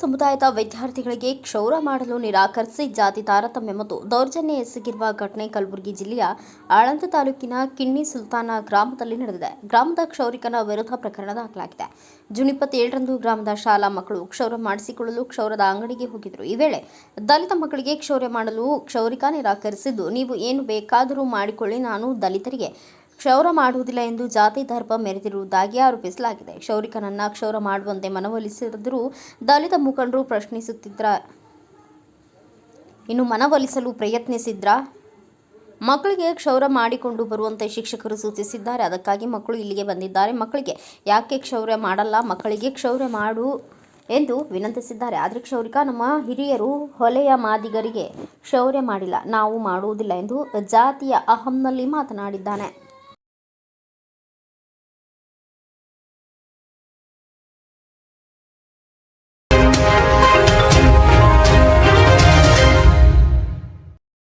ಸಮುದಾಯದ ವಿದ್ಯಾರ್ಥಿಗಳಿಗೆ ಕ್ಷೌರ ಮಾಡಲು ನಿರಾಕರಿಸಿ ಜಾತಿ ತಾರತಮ್ಯ ಮತ್ತು ದೌರ್ಜನ್ಯ ಎಸಗಿರುವ ಘಟನೆ ಕಲಬುರಗಿ ಜಿಲ್ಲೆಯ ಆಳಂದ ತಾಲೂಕಿನ ಕಿಣ್ಣಿ ಸುಲ್ತಾನ ಗ್ರಾಮದಲ್ಲಿ ನಡೆದಿದೆ. ಗ್ರಾಮದ ಕ್ಷೌರಿಕನ ವಿರುದ್ಧ ಪ್ರಕರಣ ದಾಖಲಾಗಿದೆ. ಜೂನ್ ಇಪ್ಪತ್ತೇಳರಂದು ಗ್ರಾಮದ ಶಾಲಾ ಮಕ್ಕಳು ಕ್ಷೌರ ಮಾಡಿಸಿಕೊಳ್ಳಲು ಕ್ಷೌರದ ಅಂಗಡಿಗೆ ಹೋಗಿದ್ದರು. ಈ ವೇಳೆ ದಲಿತ ಮಕ್ಕಳಿಗೆ ಕ್ಷೌರ್ಯ ಮಾಡಲು ಕ್ಷೌರಿಕ ನಿರಾಕರಿಸಿದ್ದು, ನೀವು ಏನು ಬೇಕಾದರೂ ಮಾಡಿಕೊಳ್ಳಿ, ನಾನು ದಲಿತರಿಗೆ ಕ್ಷೌರ ಮಾಡುವುದಿಲ್ಲ ಎಂದು ಜಾತಿ ಧರ್ಮ ಮೆರೆದಿರುವುದಾಗಿ ಆರೋಪಿಸಲಾಗಿದೆ. ಕ್ಷೌರಿಕನನ್ನ ಕ್ಷೌರ ಮಾಡುವಂತೆ ಮನವೊಲಿಸಿದರೂ ದಲಿತ ಮುಖಂಡರು ಪ್ರಶ್ನಿಸುತ್ತಿದ್ರ ಇನ್ನು ಮನವೊಲಿಸಲು ಪ್ರಯತ್ನಿಸಿದ್ರ? ಮಕ್ಕಳಿಗೆ ಕ್ಷೌರ ಮಾಡಿಕೊಂಡು ಬರುವಂತೆ ಶಿಕ್ಷಕರು ಸೂಚಿಸಿದ್ದಾರೆ. ಅದಕ್ಕಾಗಿ ಮಕ್ಕಳು ಇಲ್ಲಿಗೆ ಬಂದಿದ್ದಾರೆ. ಮಕ್ಕಳಿಗೆ ಯಾಕೆ ಕ್ಷೌರ್ಯ ಮಾಡಲ್ಲ? ಮಕ್ಕಳಿಗೆ ಕ್ಷೌರ್ಯ ಮಾಡು ಎಂದು ವಿನಂತಿಸಿದ್ದಾರೆ. ಆದರೆ ಕ್ಷೌರಿಕ, ನಮ್ಮ ಹಿರಿಯರು ಹೊಲೆಯ ಮಾದಿಗರಿಗೆ ಕ್ಷೌರ್ಯ ಮಾಡಿಲ್ಲ. ನಾವು ಮಾಡುವುದಿಲ್ಲ ಎಂದು ಜಾತಿಯ ಅಹಂನಲ್ಲಿ ಮಾತನಾಡಿದ್ದಾನೆ.